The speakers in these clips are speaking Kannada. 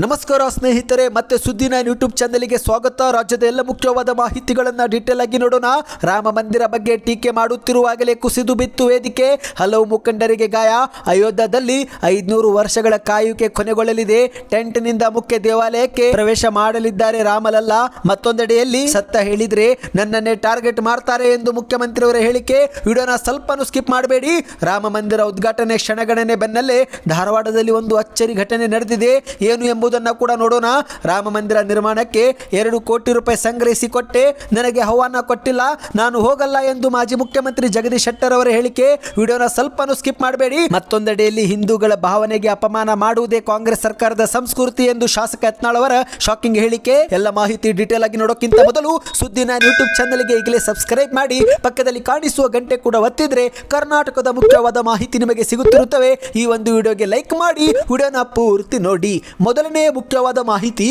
ನಮಸ್ಕಾರ ಸ್ನೇಹಿತರೆ, ಮತ್ತೆ ಸುದ್ದಿನ ಯೂಟ್ಯೂಬ್ ಚಾನಲ್ಗೆ ಸ್ವಾಗತ. ರಾಜ್ಯದ ಎಲ್ಲ ಮುಖ್ಯವಾದ ಮಾಹಿತಿಗಳನ್ನು ಡೀಟೇಲ್ ಆಗಿ ನೋಡೋಣ. ರಾಮ ಮಂದಿರ ಬಗ್ಗೆ ಟೀಕೆ ಮಾಡುತ್ತಿರುವಾಗಲೇ ಕುಸಿದು ಬಿತ್ತು ವೇದಿಕೆ. ಹಲವು ಮುಖಂಡರಿಗೆ ಗಾಯ. ಅಯೋಧ್ಯದಲ್ಲಿ ಐದುನೂರು ವರ್ಷಗಳ ಕಾಯುವಿಕೆ ಕೊನೆಗೊಳ್ಳಲಿದೆ. ಟೆಂಟ್ನಿಂದ ಮುಖ್ಯ ದೇವಾಲಯಕ್ಕೆ ಪ್ರವೇಶ ಮಾಡಲಿದ್ದಾರೆ ರಾಮಲಲ್ಲ. ಮತ್ತೊಂದೆಡೆಯಲ್ಲಿ ಸತ್ತ ಹೇಳಿದ್ರೆ ನನ್ನನ್ನೇ ಟಾರ್ಗೆಟ್ ಮಾಡ್ತಾರೆ ಎಂದು ಮುಖ್ಯಮಂತ್ರಿಯವರ ಹೇಳಿಕೆ. ವಿಡಿಯೋನ ಸ್ವಲ್ಪನೂ ಸ್ಕಿಪ್ ಮಾಡಬೇಡಿ. ರಾಮ ಮಂದಿರ ಉದ್ಘಾಟನೆ ಕ್ಷಣಗಣನೆ ಬೆನ್ನಲ್ಲೇ ಧಾರವಾಡದಲ್ಲಿ ಒಂದು ಅಚ್ಚರಿ ಘಟನೆ ನಡೆದಿದೆ. ಏನು ಎಂಬುದನ್ನು ಕೂಡ ನೋಡೋಣ. ರಾಮ ಮಂದಿರ ನಿರ್ಮಾಣಕ್ಕೆ ಎರಡು ಕೋಟಿ ರೂಪಾಯಿ ಸಂಗ್ರಹಿಸಿ ಕೊಟ್ಟೆ. ನನಗೆ ಆಹ್ವಾನ ಕೊಟ್ಟಿಲ್ಲ. ನಾನು ಹೋಗಲ್ಲ ಎಂದು ಮಾಜಿ ಮುಖ್ಯಮಂತ್ರಿ ಜಗದೀಶ್ ಶೆಟ್ಟರ್ ಅವರ ಹೇಳಿಕೆ ವಿಡಿಯೋನ ಸ್ವಲ್ಪನೂ ಸ್ಕಿಪ್ ಮಾಡಬೇಡಿ. ಮತ್ತೊಂದೆಡೆಯಲ್ಲಿ ಹಿಂದೂಗಳ ಭಾವನೆಗೆ ಅಪಮಾನ ಮಾಡುವುದೇ ಕಾಂಗ್ರೆಸ್ ಸರ್ಕಾರದ ಸಂಸ್ಕೃತಿ ಎಂದು ಶಾಸಕ ಯತ್ನಾಳ್ ಅವರ ಶಾಕಿಂಗ್ ಹೇಳಿಕೆ. ಎಲ್ಲ ಮಾಹಿತಿ ಡೀಟೇಲ್ ಆಗಿ ನೋಡೋಕ್ಕಿಂತ ಮೊದಲು ಸುದ್ದಿ ನಾನು ಯೂಟ್ಯೂಬ್ ಚಾನಲ್ಗೆ ಈಗಲೇ ಸಬ್ಸ್ಕ್ರೈಬ್ ಮಾಡಿ. ಪಕ್ಕದಲ್ಲಿ ಕಾಣಿಸುವ ಗಂಟೆ ಕೂಡ ಒತ್ತಿದ್ರೆ ಕರ್ನಾಟಕದ ಮುಖ್ಯವಾದ ಮಾಹಿತಿ ನಿಮಗೆ ಸಿಗುತ್ತಿರುತ್ತವೆ. ಈ ಒಂದು ವಿಡಿಯೋಗೆ ಲೈಕ್ ಮಾಡಿ. ವಿಡಿಯೋನ ಪೂರ್ತಿ ನೋಡಿ. ಮೊದಲನೇ ಮುಖ್ಯವಾದ ಮಾಹಿತಿ,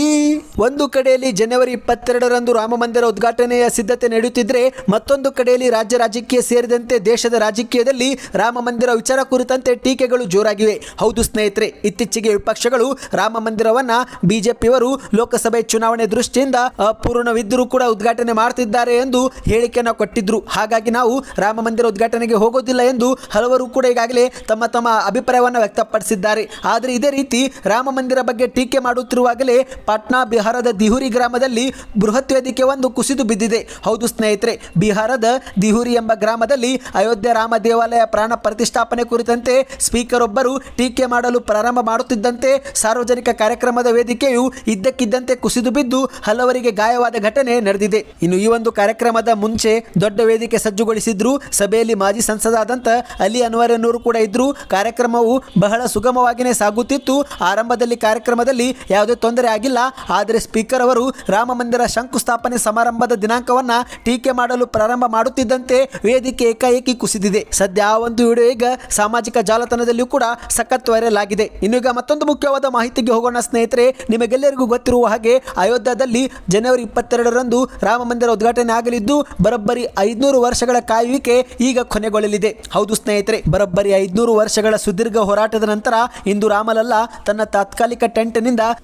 ಒಂದು ಕಡೆಯಲ್ಲಿ ಜನವರಿ ಇಪ್ಪತ್ತೆರಡರಂದು ರಾಮ ಮಂದಿರ ಉದ್ಘಾಟನೆಯ ಸಿದ್ಧತೆ ನಡೆಯುತ್ತಿದ್ರೆ ಮತ್ತೊಂದು ಕಡೆಯಲ್ಲಿ ರಾಜ್ಯ ರಾಜಕೀಯ ಸೇರಿದಂತೆ ದೇಶದ ರಾಜಕೀಯದಲ್ಲಿ ರಾಮ ಮಂದಿರ ವಿಚಾರ ಕುರಿತಂತೆ ಟೀಕೆಗಳು ಜೋರಾಗಿವೆ. ಹೌದು ಸ್ನೇಹಿತರೆ, ಇತ್ತೀಚೆಗೆ ವಿಪಕ್ಷಗಳು ರಾಮ ಮಂದಿರವನ್ನ ಬಿಜೆಪಿಯವರು ಲೋಕಸಭೆ ಚುನಾವಣೆ ದೃಷ್ಟಿಯಿಂದ ಅಪೂರ್ಣವಿದ್ದರೂ ಕೂಡ ಉದ್ಘಾಟನೆ ಮಾಡ್ತಿದ್ದಾರೆ ಎಂದು ಹೇಳಿಕೆಯನ್ನು ಕೊಟ್ಟಿದ್ರು. ಹಾಗಾಗಿ ನಾವು ರಾಮ ಮಂದಿರ ಉದ್ಘಾಟನೆಗೆ ಹೋಗೋದಿಲ್ಲ ಎಂದು ಹಲವರು ಕೂಡ ಈಗಾಗಲೇ ತಮ್ಮ ತಮ್ಮ ಅಭಿಪ್ರಾಯವನ್ನು ವ್ಯಕ್ತಪಡಿಸಿದ್ದಾರೆ. ಆದರೆ ಇದೇ ರೀತಿ ರಾಮ ಮಂದಿರ ಬಗ್ಗೆ ಟೀಕೆ ಮಾಡುತ್ತಿರುವಾಗಲೇ ಪಾಟ್ನಾ ಬಿಹಾರದ ದಿಹುರಿ ಗ್ರಾಮದಲ್ಲಿ ಬೃಹತ್ ವೇದಿಕೆ ಒಂದು ಕುಸಿದು ಬಿದ್ದಿದೆ. ಹೌದು ಸ್ನೇಹಿತರೆ, ಬಿಹಾರದ ದಿಹುರಿ ಎಂಬ ಗ್ರಾಮದಲ್ಲಿ ಅಯೋಧ್ಯೆ ರಾಮ ದೇವಾಲಯ ಪ್ರಾಣ ಪ್ರತಿಷ್ಠಾಪನೆ ಕುರಿತಂತೆ ಸ್ಪೀಕರ್ ಒಬ್ಬರು ಟೀಕೆ ಮಾಡಲು ಪ್ರಾರಂಭ ಮಾಡುತ್ತಿದ್ದಂತೆ ಸಾರ್ವಜನಿಕ ಕಾರ್ಯಕ್ರಮದ ವೇದಿಕೆಯು ಇದ್ದಕ್ಕಿದ್ದಂತೆ ಕುಸಿದು ಬಿದ್ದು ಹಲವರಿಗೆ ಗಾಯವಾದ ಘಟನೆ ನಡೆದಿದೆ. ಇನ್ನು ಈ ಒಂದು ಕಾರ್ಯಕ್ರಮದ ಮುಂಚೆ ದೊಡ್ಡ ವೇದಿಕೆ ಸಜ್ಜುಗೊಳಿಸಿದ್ರು, ಸಭೆಯಲ್ಲಿ ಮಾಜಿ ಸಂಸದಾದಂತ ಅಲಿ ಅನ್ವರನೂರು ಕೂಡ ಇದ್ರು ಕಾರ್ಯಕ್ರಮವು ಬಹಳ ಸುಗಮವಾಗಿಯೇ ಸಾಗುತ್ತಿತ್ತು. ಆರಂಭದಲ್ಲಿ ಕಾರ್ಯಕ್ರಮದಲ್ಲಿ ಯಾವುದೇ ತೊಂದರೆ ಆಗಿಲ್ಲ. ಆದರೆ ಸ್ಪೀಕರ್ ಅವರು ರಾಮ ಮಂದಿರ ಶಂಕುಸ್ಥಾಪನೆ ಸಮಾರಂಭದ ದಿನಾಂಕವನ್ನ ಟೀಕೆ ಮಾಡಲು ಪ್ರಾರಂಭ ಮಾಡುತ್ತಿದ್ದಂತೆ ವೇದಿಕೆ ಏಕಾಏಕಿ ಕುಸಿದಿದೆ. ಸದ್ಯ ಆ ಒಂದು ವಿಡಿಯೋ ಈಗ ಸಾಮಾಜಿಕ ಜಾಲತಾಣದಲ್ಲಿಯೂ ಕೂಡ ಸಖತ್ ವೈರಲ್ ಆಗಿದೆ ಇನ್ನೀಗ ಮತ್ತೊಂದು ಮುಖ್ಯವಾದ ಮಾಹಿತಿಗೆ ಹೋಗೋಣ ಸ್ನೇಹಿತರೆ, ನಿಮಗೆಲ್ಲರಿಗೂ ಗೊತ್ತಿರುವ ಹಾಗೆ ಅಯೋಧ್ಯದಲ್ಲಿ ಜನವರಿ ಇಪ್ಪತ್ತೆರಡರಂದು ರಾಮ ಮಂದಿರ ಉದ್ಘಾಟನೆ ಆಗಲಿದ್ದು, ಬರೋಬ್ಬರಿ ಐದುನೂರು ವರ್ಷಗಳ ಕಾಯುವಿಕೆ ಈಗ ಕೊನೆಗೊಳ್ಳಲಿದೆ. ಹೌದು ಸ್ನೇಹಿತರೆ, ಬರೋಬ್ಬರಿ ಐದುನೂರು ವರ್ಷಗಳ ಸುದೀರ್ಘ ಹೋರಾಟದ ನಂತರ ಇಂದು ರಾಮಲಲ್ಲ ತನ್ನ ತಾತ್ಕಾಲಿಕ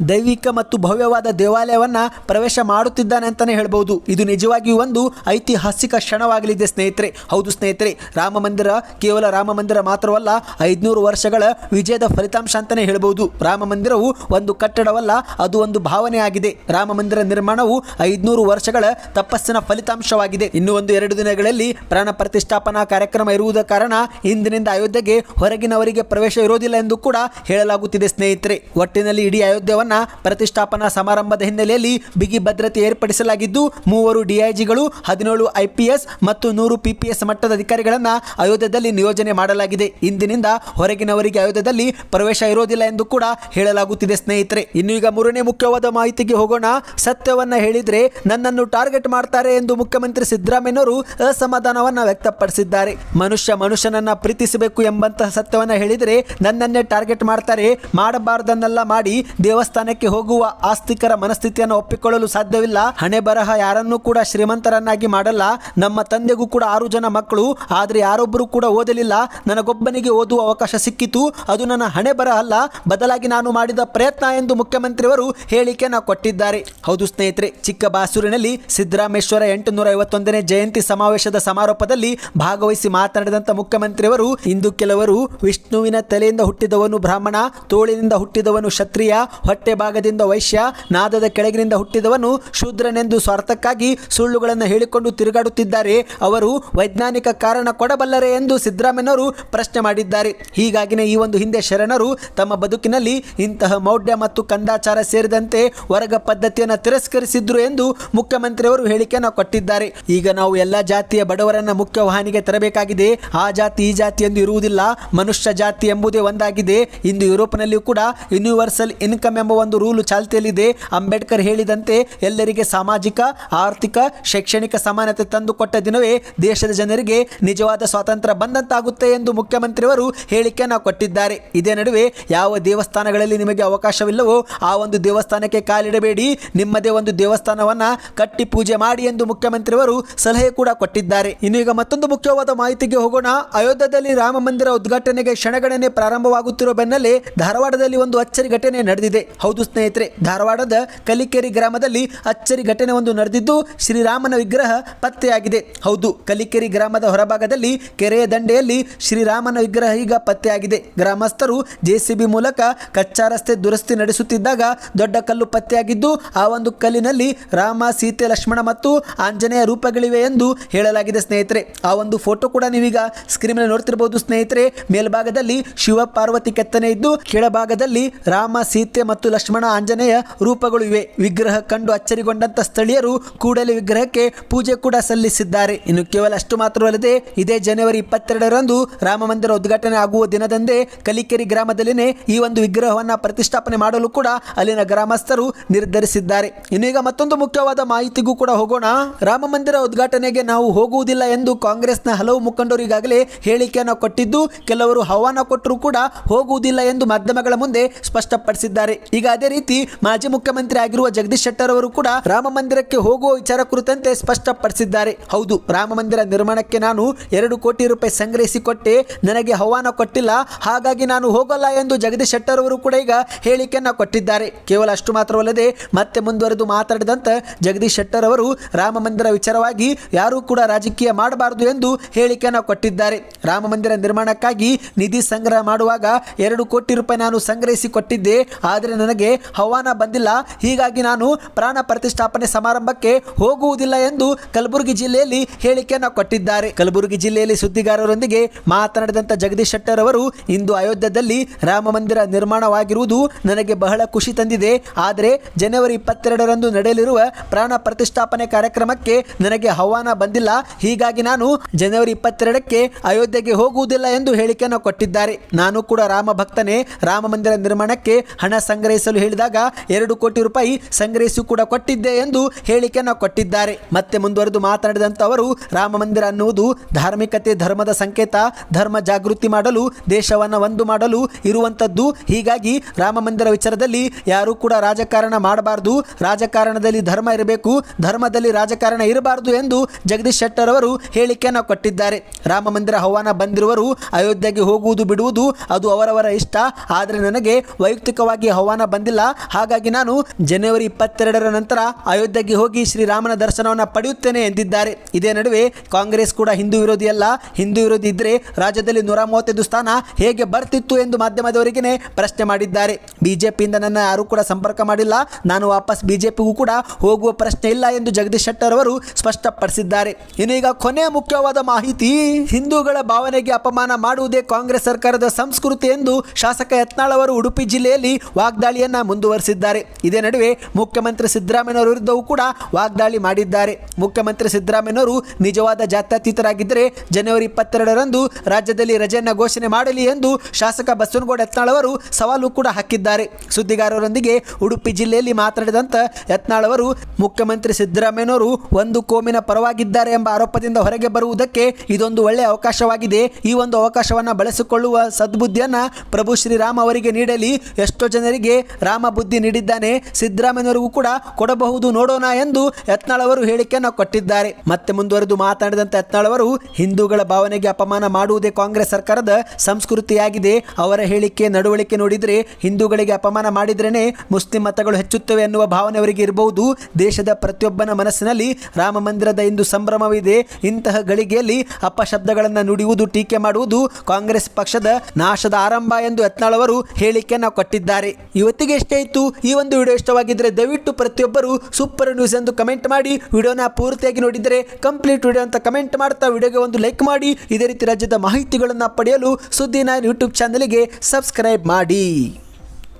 ದೈವಿಕ ಮತ್ತು ಭವ್ಯವಾದ ದೇವಾಲಯವನ್ನ ಪ್ರವೇಶ ಮಾಡುತ್ತಿದ್ದಾನೆ ಅಂತಾನೆ ಹೇಳಬಹುದು. ಇದು ನಿಜವಾಗಿಯೂ ಒಂದು ಐತಿಹಾಸಿಕ ಕ್ಷಣವಾಗಲಿದೆ ಸ್ನೇಹಿತರೆ. ಹೌದು ಸ್ನೇಹಿತರೆ, ರಾಮ ಮಂದಿರ ಕೇವಲ ರಾಮ ಮಂದಿರ ಮಾತ್ರವಲ್ಲ, ಐದುನೂರು ವರ್ಷಗಳ ವಿಜಯದ ಫಲಿತಾಂಶ ಅಂತಾನೆ ಹೇಳಬಹುದು. ರಾಮ ಮಂದಿರವು ಒಂದು ಕಟ್ಟಡವಲ್ಲ, ಅದು ಒಂದು ಭಾವನೆ ಆಗಿದೆ. ರಾಮ ಮಂದಿರ ನಿರ್ಮಾಣವು ಐದುನೂರು ವರ್ಷಗಳ ತಪಸ್ಸಿನ ಫಲಿತಾಂಶವಾಗಿದೆ. ಇನ್ನು ಒಂದು ಎರಡು ದಿನಗಳಲ್ಲಿ ಪ್ರಾಣ ಪ್ರತಿಷ್ಠಾಪನಾ ಕಾರ್ಯಕ್ರಮ ಇರುವುದ ಕಾರಣ ಇಂದಿನಿಂದ ಅಯೋಧ್ಯೆಗೆ ಹೊರಗಿನವರಿಗೆ ಪ್ರವೇಶ ಇರೋದಿಲ್ಲ ಎಂದು ಕೂಡ ಹೇಳಲಾಗುತ್ತಿದೆ ಸ್ನೇಹಿತರೆ. ಒಟ್ಟಿನಲ್ಲಿ ಇಡೀ ಅಯೋಧ್ಯವನ್ನ ಪ್ರತಿಷ್ಠಾಪನಾ ಸಮಾರಂಭದ ಹಿನ್ನೆಲೆಯಲ್ಲಿ ಬಿಗಿ ಭದ್ರತೆ ಏರ್ಪಡಿಸಲಾಗಿದ್ದು, ಮೂವರು ಡಿಐಜಿಗಳು ಹದಿನೇಳು ಐಪಿಎಸ್ ಮತ್ತು ನೂರು ಪಿಪಿಎಸ್ ಮಟ್ಟದ ಅಧಿಕಾರಿಗಳನ್ನ ಅಯೋಧ್ಯದಲ್ಲಿ ನಿಯೋಜನೆ ಮಾಡಲಾಗಿದೆ. ಇಂದಿನಿಂದ ಹೊರಗಿನವರಿಗೆ ಅಯೋಧ್ಯದಲ್ಲಿ ಪ್ರವೇಶ ಇರೋದಿಲ್ಲ ಎಂದು ಕೂಡ ಹೇಳಲಾಗುತ್ತಿದೆ ಸ್ನೇಹಿತರೆ. ಇನ್ನು ಈಗ ಮೂರನೇ ಮುಖ್ಯವಾದ ಮಾಹಿತಿಗೆ ಹೋಗೋಣ. ಸತ್ಯವನ್ನ ಹೇಳಿದ್ರೆ ನನ್ನನ್ನು ಟಾರ್ಗೆಟ್ ಮಾಡ್ತಾರೆ ಎಂದು ಮುಖ್ಯಮಂತ್ರಿ ಸಿದ್ದರಾಮಯ್ಯನವರು ಅಸಮಾಧಾನವನ್ನ ವ್ಯಕ್ತಪಡಿಸಿದ್ದಾರೆ. ಮನುಷ್ಯ ಮನುಷ್ಯನನ್ನ ಪ್ರೀತಿಸಬೇಕು ಎಂಬಂತಹ ಸತ್ಯವನ್ನ ಹೇಳಿದರೆ ನನ್ನನ್ನೇ ಟಾರ್ಗೆಟ್ ಮಾಡ್ತಾರೆ, ಮಾಡಬಾರ್ದನ್ನೆಲ್ಲ ಮಾಡಿ ದೇವಸ್ಥಾನಕ್ಕೆ ಹೋಗುವ ಆಸ್ತಿಕರ ಮನಸ್ಥಿತಿಯನ್ನು ಒಪ್ಪಿಕೊಳ್ಳಲು ಸಾಧ್ಯವಿಲ್ಲ. ಹಣೆ ಬರಹ ಯಾರನ್ನೂ ಕೂಡ ಶ್ರೀಮಂತರನ್ನಾಗಿ ಮಾಡಲ್ಲ. ನಮ್ಮ ತಂದೆಗೂ ಕೂಡ ಆರು ಜನ ಮಕ್ಕಳು, ಆದರೆ ಯಾರೊಬ್ಬರು ಕೂಡ ಓದಲಿಲ್ಲ. ನನಗೊಬ್ಬನಿಗೆ ಓದುವ ಅವಕಾಶ ಸಿಕ್ಕಿತು. ಅದು ನನ್ನ ಹಣೆ ಬರಹ ಅಲ್ಲ. ಬದಲಾಗಿ ನಾನು ಮಾಡಿದ ಪ್ರಯತ್ನ ಎಂದು ಮುಖ್ಯಮಂತ್ರಿಯವರು ಹೇಳಿಕೆಯನ್ನು ಕೊಟ್ಟಿದ್ದಾರೆ. ಹೌದು ಸ್ನೇಹಿತರೆ, ಚಿಕ್ಕಬಾಸೂರಿನಲ್ಲಿ ಸಿದ್ದರಾಮೇಶ್ವರ ಎಂಟುನೂರ ಐವತ್ತೊಂದನೇ ಜಯಂತಿ ಸಮಾವೇಶದ ಸಮಾರೋಪದಲ್ಲಿ ಭಾಗವಹಿಸಿ ಮಾತನಾಡಿದಂತ ಮುಖ್ಯಮಂತ್ರಿಯವರು, ಇಂದು ಕೆಲವರು ವಿಷ್ಣುವಿನ ತಲೆಯಿಂದ ಹುಟ್ಟಿದವನು ಬ್ರಾಹ್ಮಣ, ತೋಳಿನಿಂದ ಹುಟ್ಟಿದವನು ಕ್ಷತ್ರಿಯ ಹೊಟ್ಟೆ ಭಾಗದಿಂದ ವೈಶ್ಯ, ನಾದದ ಕೆಳಗಿನಿಂದ ಹುಟ್ಟಿದವನು ಶೂದ್ರನೆಂದು ಸ್ವಾರ್ಥಕ್ಕಾಗಿ ಸುಳ್ಳುಗಳನ್ನು ಹೇಳಿಕೊಂಡು ತಿರುಗಾಡುತ್ತಿದ್ದಾರೆ. ಅವರು ವೈಜ್ಞಾನಿಕ ಕಾರಣ ಕೊಡಬಲ್ಲರೆ ಎಂದು ಸಿದ್ದರಾಮಯ್ಯನವರು ಪ್ರಶ್ನೆ ಮಾಡಿದ್ದಾರೆ. ಹೀಗಾಗಿನೇ ಈ ಒಂದು ಹಿಂದೆ ಶರಣರು ತಮ್ಮ ಬದುಕಿನಲ್ಲಿ ಇಂತಹ ಮೌಢ್ಯ ಮತ್ತು ಕಂದಾಚಾರ ಸೇರಿದಂತೆ ವರ್ಗ ಪದ್ಧತಿಯನ್ನು ತಿರಸ್ಕರಿಸಿದ್ರು ಎಂದು ಮುಖ್ಯಮಂತ್ರಿಯವರು ಹೇಳಿಕೆಯನ್ನು ಕೊಟ್ಟಿದ್ದಾರೆ. ಈಗ ನಾವು ಎಲ್ಲ ಜಾತಿಯ ಬಡವರನ್ನ ಮುಖ್ಯವಾಹಿನಿಗೆ ತರಬೇಕಾಗಿದೆ. ಆ ಜಾತಿ, ಈ ಜಾತಿ ಎಂದು ಇರುವುದಿಲ್ಲ. ಮನುಷ್ಯ ಜಾತಿ ಎಂಬುದೇ ಒಂದಾಗಿದೆ. ಇಂದು ಯುರೋಪ್ನಲ್ಲಿಯೂ ಕೂಡ ಯೂನಿವರ್ಸಲ್ ಇನ್ಕಮ್ ಎಂಬ ಒಂದು ರೂಲು ಚಾಲ್ತಿಯಲ್ಲಿದೆ. ಅಂಬೇಡ್ಕರ್ ಹೇಳಿದಂತೆ ಎಲ್ಲರಿಗೆ ಸಾಮಾಜಿಕ, ಆರ್ಥಿಕ, ಶೈಕ್ಷಣಿಕ ಸಮಾನತೆ ತಂದುಕೊಟ್ಟ ದಿನವೇ ದೇಶದ ಜನರಿಗೆ ನಿಜವಾದ ಸ್ವಾತಂತ್ರ್ಯ ಬಂದಂತಾಗುತ್ತೆ ಎಂದು ಮುಖ್ಯಮಂತ್ರಿಯವರು ಹೇಳಿಕೆಯನ್ನು ಕೊಟ್ಟಿದ್ದಾರೆ. ಇದೇ ನಡುವೆ ಯಾವ ದೇವಸ್ಥಾನಗಳಲ್ಲಿ ನಿಮಗೆ ಅವಕಾಶವಿಲ್ಲವೋ ಆ ಒಂದು ದೇವಸ್ಥಾನಕ್ಕೆ ಕಾಲಿಡಬೇಡಿ. ನಿಮ್ಮದೇ ಒಂದು ದೇವಸ್ಥಾನವನ್ನ ಕಟ್ಟಿ ಪೂಜೆ ಮಾಡಿ ಎಂದು ಮುಖ್ಯಮಂತ್ರಿಯವರು ಸಲಹೆ ಕೂಡ ಕೊಟ್ಟಿದ್ದಾರೆ. ಇನ್ನು ಈಗ ಮತ್ತೊಂದು ಮುಖ್ಯವಾದ ಮಾಹಿತಿಗೆ ಹೋಗೋಣ. ಅಯೋಧ್ಯದಲ್ಲಿ ರಾಮ ಮಂದಿರ ಉದ್ಘಾಟನೆಗೆ ಕ್ಷಣಗಣನೆ ಪ್ರಾರಂಭವಾಗುತ್ತಿರುವ ಬೆನ್ನಲ್ಲೇ ಧಾರವಾಡದಲ್ಲಿ ಒಂದು ಅಚ್ಚರಿ ಘಟನೆ ನಡೆದಿದೆ. ನಡೆದಿದೆ. ಹೌದು ಸ್ನೇಹಿತರೆ, ಧಾರವಾಡದ ಕಲಿಕೆರಿ ಗ್ರಾಮದಲ್ಲಿ ಅಚ್ಚರಿ ಘಟನೆ ಒಂದು ನಡೆದಿದ್ದು ಶ್ರೀರಾಮನ ವಿಗ್ರಹ ಪತ್ತೆಯಾಗಿದೆ. ಹೌದು, ಕಲಿಕೆರಿ ಗ್ರಾಮದ ಹೊರಭಾಗದಲ್ಲಿ ಕೆರೆಯ ದಂಡೆಯಲ್ಲಿ ಶ್ರೀರಾಮನ ವಿಗ್ರಹ ಈಗ ಪತ್ತೆಯಾಗಿದೆ. ಗ್ರಾಮಸ್ಥರು ಜೆಸಿಬಿ ಮೂಲಕ ಕಚ್ಚಾ ರಸ್ತೆ ದುರಸ್ತಿ ನಡೆಸುತ್ತಿದ್ದಾಗ ದೊಡ್ಡ ಕಲ್ಲು ಪತ್ತೆಯಾಗಿದ್ದು, ಆ ಒಂದು ಕಲ್ಲಿನಲ್ಲಿ ರಾಮ, ಸೀತೆ, ಲಕ್ಷ್ಮಣ ಮತ್ತು ಆಂಜನೇಯ ರೂಪಗಳಿವೆ ಎಂದು ಹೇಳಲಾಗಿದೆ ಸ್ನೇಹಿತರೆ. ಆ ಒಂದು ಫೋಟೋ ಕೂಡ ನೀವೀಗ ಸ್ಕ್ರೀನ್ ನೋಡ್ತಿರಬಹುದು ಸ್ನೇಹಿತರೆ. ಮೇಲ್ಭಾಗದಲ್ಲಿ ಶಿವ ಪಾರ್ವತಿ ಕೆತ್ತನೆ ಇದ್ದು, ಕೆಳಭಾಗದಲ್ಲಿ ರಾಮ, ಸೀತೆ ಮತ್ತು ಲಕ್ಷ್ಮಣ ಆಂಜನೇಯ ರೂಪಗಳು ಇವೆ. ವಿಗ್ರಹ ಕಂಡು ಅಚ್ಚರಿಗೊಂಡಂತ ಸ್ಥಳೀಯರು ಕೂಡಲೇ ವಿಗ್ರಹಕ್ಕೆ ಪೂಜೆ ಕೂಡ ಸಲ್ಲಿಸಿದ್ದಾರೆ. ಇನ್ನು ಕೇವಲ ಅಷ್ಟು ಮಾತ್ರವಲ್ಲದೆ ಇದೇ ಜನವರಿ ಇಪ್ಪತ್ತೆರಡರಂದು ರಾಮ ಮಂದಿರ ಉದ್ಘಾಟನೆ ಆಗುವ ದಿನದಂದೇ ಕಲಿಕೆರೆ ಗ್ರಾಮದಲ್ಲಿನೇ ಈ ಒಂದು ವಿಗ್ರಹವನ್ನ ಪ್ರತಿಷ್ಠಾಪನೆ ಮಾಡಲು ಕೂಡ ಅಲ್ಲಿನ ಗ್ರಾಮಸ್ಥರು ನಿರ್ಧರಿಸಿದ್ದಾರೆ. ಇನ್ನು ಈಗ ಮತ್ತೊಂದು ಮುಖ್ಯವಾದ ಮಾಹಿತಿಗೂ ಕೂಡ ಹೋಗೋಣ. ರಾಮ ಮಂದಿರ ಉದ್ಘಾಟನೆಗೆ ನಾವು ಹೋಗುವುದಿಲ್ಲ ಎಂದು ಕಾಂಗ್ರೆಸ್ನ ಹಲವು ಮುಖಂಡರು ಈಗಾಗಲೇ ಹೇಳಿಕೆಯನ್ನು ಕೊಟ್ಟಿದ್ದು, ಕೆಲವರು ಹವಾನ ಕೊಟ್ಟರು ಕೂಡ ಹೋಗುವುದಿಲ್ಲ ಎಂದು ಮಾಧ್ಯಮಗಳ ಮುಂದೆ ಸ್ಪಷ್ಟಪಡಿಸಿದ್ದಾರೆ. ಈಗ ಅದೇ ರೀತಿ ಮಾಜಿ ಮುಖ್ಯಮಂತ್ರಿ ಆಗಿರುವ ಜಗದೀಶ್ ಶೆಟ್ಟರ್ ಅವರು ಕೂಡ ರಾಮ ಮಂದಿರಕ್ಕೆ ಹೋಗುವ ವಿಚಾರ ಕುರಿತಂತೆ ಸ್ಪಷ್ಟಪಡಿಸಿದ್ದಾರೆ. ಹೌದು, ರಾಮ ಮಂದಿರ ನಿರ್ಮಾಣಕ್ಕೆ ನಾನು ಎರಡು ಕೋಟಿ ರೂಪಾಯಿ ಸಂಗ್ರಹಿಸಿ ಕೊಟ್ಟೆ ನನಗೆ ಹವಾನ ಕೊಟ್ಟಿಲ್ಲ. ಹಾಗಾಗಿ ನಾನು ಹೋಗಲ್ಲ ಎಂದು ಜಗದೀಶ್ ಶೆಟ್ಟರ್ ಅವರು ಕೂಡ ಈಗ ಹೇಳಿಕೆಯನ್ನು ಕೊಟ್ಟಿದ್ದಾರೆ. ಕೇವಲ ಅಷ್ಟು ಮಾತ್ರವಲ್ಲದೆ ಮತ್ತೆ ಮುಂದುವರೆದು ಮಾತಾಡಿದಂತ ಜಗದೀಶ್ ಶೆಟ್ಟರ್ ಅವರು ರಾಮ ಮಂದಿರ ವಿಚಾರವಾಗಿ ಯಾರೂ ಕೂಡ ರಾಜಕೀಯ ಮಾಡಬಾರದು ಎಂದು ಹೇಳಿಕೆಯನ್ನು ಕೊಟ್ಟಿದ್ದಾರೆ. ರಾಮ ಮಂದಿರ ನಿರ್ಮಾಣಕ್ಕಾಗಿ ನಿಧಿ ಸಂಗ್ರಹ ಮಾಡುವಾಗ ಎರಡು ಕೋಟಿ ರೂಪಾಯಿ ನಾನು ಸಂಗ್ರಹಿಸಿ ಕೊಟ್ಟಿದ್ದೆ ಆದರೆ ನನಗೆ ಹವಾನ ಬಂದಿಲ್ಲ. ಹೀಗಾಗಿ ನಾನು ಪ್ರಾಣ ಪ್ರತಿಷ್ಠಾಪನೆ ಸಮಾರಂಭಕ್ಕೆ ಹೋಗುವುದಿಲ್ಲ ಎಂದು ಕಲಬುರಗಿ ಜಿಲ್ಲೆಯಲ್ಲಿ ಹೇಳಿಕೆಯನ್ನು ಕೊಟ್ಟಿದ್ದಾರೆ. ಕಲಬುರಗಿ ಜಿಲ್ಲೆಯಲ್ಲಿ ಸುದ್ದಿಗಾರರೊಂದಿಗೆ ಮಾತನಾಡಿದಂಥ ಜಗದೀಶ್ ಶೆಟ್ಟರ್ ಅವರು ಇಂದು ಅಯೋಧ್ಯದಲ್ಲಿ ರಾಮ ಮಂದಿರ ನಿರ್ಮಾಣವಾಗಿರುವುದು ನನಗೆ ಬಹಳ ಖುಷಿ ತಂದಿದೆ. ಆದರೆ ಜನವರಿ ಇಪ್ಪತ್ತೆರಡರಂದು ನಡೆಯಲಿರುವ ಪ್ರಾಣ ಪ್ರತಿಷ್ಠಾಪನೆ ಕಾರ್ಯಕ್ರಮಕ್ಕೆ ನನಗೆ ಹವಾನ ಬಂದಿಲ್ಲ. ಹೀಗಾಗಿ ನಾನು ಜನವರಿ ಇಪ್ಪತ್ತೆರಡಕ್ಕೆ ಅಯೋಧ್ಯೆಗೆ ಹೋಗುವುದಿಲ್ಲ ಎಂದು ಹೇಳಿಕೆಯನ್ನು ಕೊಟ್ಟಿದ್ದಾರೆ. ನಾನು ಕೂಡ ರಾಮ ಭಕ್ತನೇ. ರಾಮ ಮಂದಿರ ನಿರ್ಮಾಣಕ್ಕೆ ಹಣ ಸಂಗ್ರಹಿಸಲು ಹೇಳಿದಾಗ ಎರಡು ಕೋಟಿ ರೂಪಾಯಿ ಸಂಗ್ರಹಿಸಿ ಕೂಡ ಕೊಟ್ಟಿದ್ದೆ ಎಂದು ಹೇಳಿಕೆಯನ್ನು ಕೊಟ್ಟಿದ್ದಾರೆ. ಮತ್ತೆ ಮುಂದುವರೆದು ಮಾತನಾಡಿದಂಥ ಅವರು ರಾಮ ಮಂದಿರ ಅನ್ನುವುದು ಧಾರ್ಮಿಕತೆ, ಧರ್ಮದ ಸಂಕೇತ, ಧರ್ಮ ಜಾಗೃತಿ ಮಾಡಲು, ದೇಶವನ್ನು ಒಂದು ಮಾಡಲು ಇರುವಂಥದ್ದು ಹೀಗಾಗಿ ರಾಮ ಮಂದಿರ ವಿಚಾರದಲ್ಲಿ ಯಾರೂ ಕೂಡ ರಾಜಕಾರಣ ಮಾಡಬಾರದು. ರಾಜಕಾರಣದಲ್ಲಿ ಧರ್ಮ ಇರಬೇಕು, ಧರ್ಮದಲ್ಲಿ ರಾಜಕಾರಣ ಇರಬಾರದು ಎಂದು ಜಗದೀಶ್ ಶೆಟ್ಟರ್ ಅವರು ಹೇಳಿಕೆಯನ್ನು ಕೊಟ್ಟಿದ್ದಾರೆ. ರಾಮ ಮಂದಿರ ಆಹ್ವಾನ ಬಂದಿರುವರು ಅಯೋಧ್ಯೆಗೆ ಹೋಗುವುದು, ಬಿಡುವುದು ಅದು ಅವರವರ ಇಷ್ಟ. ಆದರೆ ನನಗೆ ವೈಯಕ್ತಿಕವಾಗಿ ಆಹ್ವಾನ ಬಂದಿಲ್ಲ. ಹಾಗಾಗಿ ನಾನು ಜನವರಿ ಇಪ್ಪತ್ತೆರಡರ ನಂತರ ಅಯೋಧ್ಯೆಗೆ ಹೋಗಿ ಶ್ರೀರಾಮನ ದರ್ಶನವನ್ನು ಪಡೆಯುತ್ತೇನೆ ಎಂದಿದ್ದಾರೆ. ಇದೇ ನಡುವೆ ಕಾಂಗ್ರೆಸ್ ಕೂಡ ಹಿಂದೂ ವಿರೋಧಿ ಅಲ್ಲ. ಹಿಂದೂ ವಿರೋಧಿ ಇದ್ರೆ ರಾಜ್ಯದಲ್ಲಿ ನೂರ ಮೂವತ್ತೈದು ಸ್ಥಾನ ಹೇಗೆ ಬರ್ತಿತ್ತು ಎಂದು ಮಾಧ್ಯಮದವರಿಗೇ ಪ್ರಶ್ನೆ ಮಾಡಿದ್ದಾರೆ. ಬಿಜೆಪಿಯಿಂದ ನನ್ನ ಯಾರೂ ಕೂಡ ಸಂಪರ್ಕ ಮಾಡಿಲ್ಲ. ನಾನು ವಾಪಸ್ ಬಿಜೆಪಿಗೂ ಕೂಡ ಹೋಗುವ ಪ್ರಶ್ನೆ ಇಲ್ಲ ಎಂದು ಜಗದೀಶ್ ಶೆಟ್ಟರ್ ಅವರು ಸ್ಪಷ್ಟಪಡಿಸಿದ್ದಾರೆ. ಇನ್ನೀಗ ಕೊನೆ ಮುಖ್ಯವಾದ ಮಾಹಿತಿ, ಹಿಂದೂಗಳ ಭಾವನೆಗೆ ಅಪಮಾನ ಮಾಡುವುದೇ ಕಾಂಗ್ರೆಸ್ ಸರ್ಕಾರದ ಸಂಸ್ಕೃತಿ ಎಂದು ಶಾಸಕ ಯತ್ನಾಳ್ ಅವರು ಉಡುಪಿ ಜಿಲ್ಲೆಯಲ್ಲಿ ವಾಗ್ದಾಳಿಯನ್ನ ಮುಂದುವರೆಸಿದ್ದಾರೆ. ಇದೇ ನಡುವೆ ಮುಖ್ಯಮಂತ್ರಿ ಸಿದ್ದರಾಮಯ್ಯನವರ ವಿರುದ್ಧವೂ ಕೂಡ ವಾಗ್ದಾಳಿ ಮಾಡಿದ್ದಾರೆ. ಮುಖ್ಯಮಂತ್ರಿ ಸಿದ್ದರಾಮಯ್ಯನವರು ನಿಜವಾದ ಜಾತ್ಯತೀತರಾಗಿದ್ದರೆ ಜನವರಿ ಇಪ್ಪತ್ತೆರಡರಂದು ರಾಜ್ಯದಲ್ಲಿ ರಜೆಯನ್ನು ಘೋಷಣೆ ಮಾಡಲಿ ಎಂದು ಶಾಸಕ ಬಸವನಗೌಡ ಯತ್ನಾಳ್ ಅವರು ಸವಾಲು ಕೂಡ ಹಾಕಿದ್ದಾರೆ. ಸುದ್ದಿಗಾರರೊಂದಿಗೆ ಉಡುಪಿ ಜಿಲ್ಲೆಯಲ್ಲಿ ಮಾತನಾಡಿದಂತ ಯತ್ನಾಳ್ ಅವರು ಮುಖ್ಯಮಂತ್ರಿ ಸಿದ್ದರಾಮಯ್ಯನವರು ಒಂದು ಕೋಮಿನ ಪರವಾಗಿದ್ದಾರೆ ಎಂಬ ಆರೋಪದಿಂದ ಹೊರಗೆ ಬರುವುದಕ್ಕೆ ಇದೊಂದು ಒಳ್ಳೆಯ ಅವಕಾಶವಾಗಿದೆ. ಈ ಒಂದು ಅವಕಾಶವನ್ನು ಬಳಸಿಕೊಳ್ಳುವ ಸದ್ಬುದ್ಧಿಯನ್ನ ಪ್ರಭು ಶ್ರೀರಾಮ ಅವರಿಗೆ ನೀಡಲಿ. ಎಷ್ಟೋ ಜನರಿಗೆ ರಾಮ ಬುದ್ಧಿ ನೀಡಿದ್ದಾನೆ, ಸಿದ್ದರಾಮಯ್ಯನವರಿಗೂ ಕೂಡ ಕೊಡಬಹುದು ನೋಡೋಣ ಎಂದು ಯತ್ನಾಳ್ ಅವರು ಹೇಳಿಕೆಯನ್ನು ಕೊಟ್ಟಿದ್ದಾರೆ. ಮತ್ತೆ ಮುಂದುವರೆದು ಮಾತನಾಡಿದಂತ ಯತ್ನಾಳ್ ಅವರು ಹಿಂದೂಗಳ ಭಾವನೆಗೆ ಅಪಮಾನ ಮಾಡುವುದೇ ಕಾಂಗ್ರೆಸ್ ಸರ್ಕಾರದ ಸಂಸ್ಕೃತಿಯಾಗಿದೆ. ಅವರ ಹೇಳಿಕೆ, ನಡವಳಿಕೆ ನೋಡಿದರೆ ಹಿಂದೂಗಳಿಗೆ ಅಪಮಾನ ಮಾಡಿದ್ರೇನೆ ಮುಸ್ಲಿಂ ಮತಗಳು ಹೆಚ್ಚುತ್ತವೆ ಎನ್ನುವ ಭಾವನೆ ಅವರಿಗೆ ಇರಬಹುದು. ದೇಶದ ಪ್ರತಿಯೊಬ್ಬನ ಮನಸ್ಸಿನಲ್ಲಿ ರಾಮ ಮಂದಿರದ ಇಂದು ಸಂಭ್ರಮವಿದೆ. ಇಂತಹ ಗಳಿಗೆಯಲ್ಲಿ ಅಪಶಬ್ದಗಳನ್ನು ನುಡಿಯುವುದು, ಟೀಕೆ ಮಾಡುವುದು ಕಾಂಗ್ರೆಸ್ ಪಕ್ಷದ ನಾಶದ ಆರಂಭ ಎಂದು ಯತ್ನಾಳ್ ಅವರು ಹೇಳಿಕೆಯನ್ನು ಕೊಟ್ಟಿದ್ದಾರೆ. ಇವತ್ತಿಗೆ ಎಷ್ಟೇ ಇತ್ತು, ಈ ಒಂದು ವಿಡಿಯೋ ಇಷ್ಟವಾಗಿದ್ದರೆ ದಯವಿಟ್ಟು ಪ್ರತಿಯೊಬ್ಬರು ಸೂಪರ್ ನ್ಯೂಸ್ ಎಂದು ಕಮೆಂಟ್ ಮಾಡಿ, ವಿಡಿಯೋನ ಪೂರ್ತಿಯಾಗಿ ನೋಡಿದರೆ ಕಂಪ್ಲೀಟ್ ವಿಡಿಯೋ ಅಂತ ಕಮೆಂಟ್ ಮಾಡ್ತಾ ವಿಡಿಯೋಗೆ ಒಂದು ಲೈಕ್ ಮಾಡಿ, ಇದೇ ರೀತಿ ರಾಜ್ಯದ ಮಾಹಿತಿಗಳನ್ನು ಪಡೆಯಲು ಸುದ್ದಿ ಯೂಟ್ಯೂಬ್ ಚಾನಲ್ಗೆ ಸಬ್ಸ್ಕ್ರೈಬ್ ಮಾಡಿ.